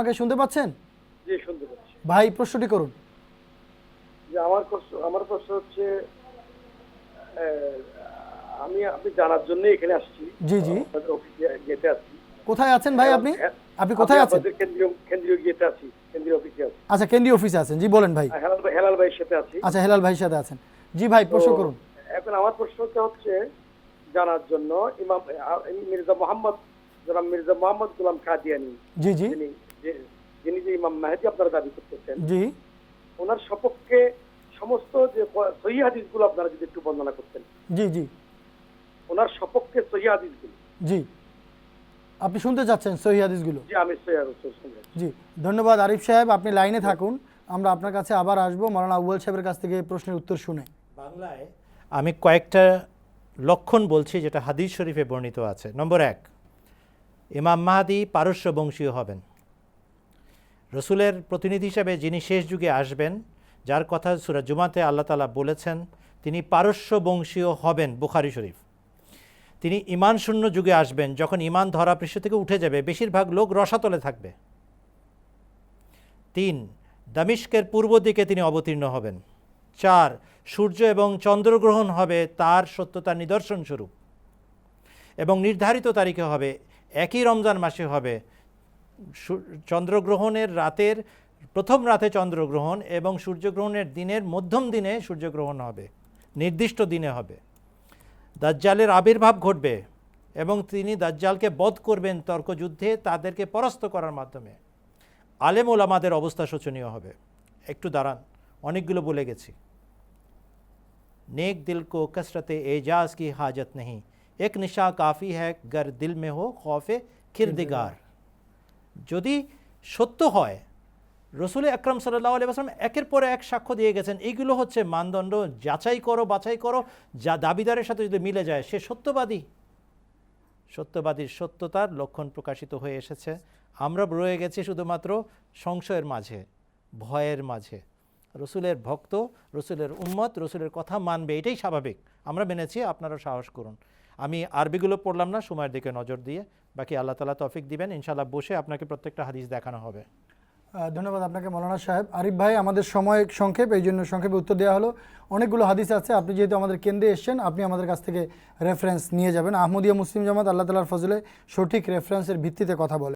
আমাকে শুনতে পাচ্ছেন? জি শুনতে পাচ্ছি। ভাই প্রশ্নটি করুন। যে আমার প্রশ্ন আমার প্রশ্ন হচ্ছে আমি আপনি জানার জন্য এখানে আসছি। জি, জি। আপনাদের অফিসে গেটে আছি কোথায় আছেন ভাই আপনি? হ্যাঁ, আপনি কোথায় আছেন? কেন্দ্রীয় কেন্দ্রীয় গেটে আছি কেন্দ্রীয় অফিসে আছি। আচ্ছা কেন্দ্রীয় অফিসে আছেন। জি বলেন ভাই। হেলাল ভাই হেলাল ভাইয়ের সাথে আছি। আচ্ছা হেলাল ভাইয়ের সাথে আছেন। জি ভাই প্রশ্ন করুন। এখন আমার প্রশ্নটা হচ্ছে জানার জন্য ইমাম মির্জা মোহাম্মদ জনাব মির্জা মোহাম্মদ গুলাম কাদিয়ানি। জি জি। যিনি যে- যিনি যে ইমাম মেহেদি আপনারা দাবি করতেছেন জি। ওনার সপক্ষে সমস্ত যে সহি হাদিসগুলো আপনারা যদি একটু বর্ণনা করতেন। জি জি। ওনার সপক্ষে সহি হাদিসগুলো। জি। আপনি শুনতে চাচ্ছেন সহি হাদিসগুলো? যে আমি সহি হাদিস জি। ধন্যবাদ আরিফ সাহেব আপনি লাইনে থাকুন। আমরা আপনার কাছে আবার আসব। মৌলানা আউয়াল সাহেবের কাছ থেকে এই প্রশ্নের উত্তর শুনে। বাংলায় আমি কয়েকটা লক্ষণ বলছি যেটা হাদিস শরীফে বর্ণিত আছে। নম্বর এক ইমাম মাহাদি পারস্য বংশীয় হবেন। রসুলের প্রতিনিধি হিসাবে যিনি শেষ যুগে আসবেন, যার কথা সুরা জুমাতে আল্লাহ তালা বলেছেন, তিনি পারস্য বংশীয় হবেন বুখারি শরীফ। তিনি ইমান শূন্য যুগে আসবেন, যখন ইমান ধরা পৃষ্ঠ থেকে উঠে যাবে, বেশিরভাগ লোক রসাতলে থাকবে। তিন দামিস্কের পূর্ব দিকে তিনি অবতীর্ণ হবেন। চার, সূর্য এবং চন্দ্রগ্রহণ হবে তার সত্যতার নিদর্শন স্বরূপ এবং নির্ধারিত তারিখে হবে, একই রমজান মাসে হবে চন্দ্রগ্রহণের রাতের প্রথম রাতে চন্দ্রগ্রহণ এবং সূর্যগ্রহণের দিনের মধ্যম দিনে সূর্যগ্রহণ হবে নির্দিষ্ট দিনে হবে। দাজ্জালের আবির্ভাব ঘটবে এবং তিনি দাজ্জালকে বধ করবেন তর্কযুদ্ধে তাদেরকে পরাস্ত করার মাধ্যমে। আলেম ওলামাদের অবস্থা শোচনীয় হবে। একটু দাঁড়ান অনেকগুলো বলে গেছি। নেক দিল কো কসরতে এজাজ কি হাজত নেই এক নিশা কাফি হ্যাঁ গর দিল মে হো খৌফে খিরদিগার। যদি সত্য হয়, রসুল আকরম সাল্লাহ আলি আসলাম একের পরে এক সাক্ষ্য দিয়ে গেছেন এইগুলো হচ্ছে মানদণ্ড, যাচাই করো, বাছাই করো, যা দাবিদারের সাথে যদি মিলে যায়, সে সত্যবাদী। সত্যবাদীর সত্যতার লক্ষণ প্রকাশিত হয়ে এসেছে। আমরা রয়ে গেছি শুধুমাত্র সংশয়ের মাঝে, ভয়ের মাঝে। রসুলের ভক্ত, রসুলের উম্মত, রসুলের কথা মানবে, এটাই স্বাভাবিক। আমরা মেনেছি আপনারা সাহস করুন। আমি আরবিগুলো পড়লাম না, সময়ের দিকে নজর দিয়ে। বাকি আল্লাহ তালা তফিক দিবেন ইনশাল্লাহ বসে আপনাকে প্রত্যেকটা হাদিস দেখানো হবে। ধন্যবাদ আপনাকে, মৌলানা সাহেব। আরিফ ভাই, আমাদের সময় সংক্ষেপ, এই জন্য সংক্ষেপে উত্তর দেওয়া হলো। অনেকগুলো হাদিস আছে, আপনি যেহেতু আমাদের কেন্দ্রে এসছেন, আপনি আমাদের কাছ থেকে রেফারেন্স নিয়ে যাবেন। আহমদিয়া মুসলিম জামাত আল্লাহ তালার ফজলে সঠিক রেফারেন্সের ভিত্তিতে কথা বলে।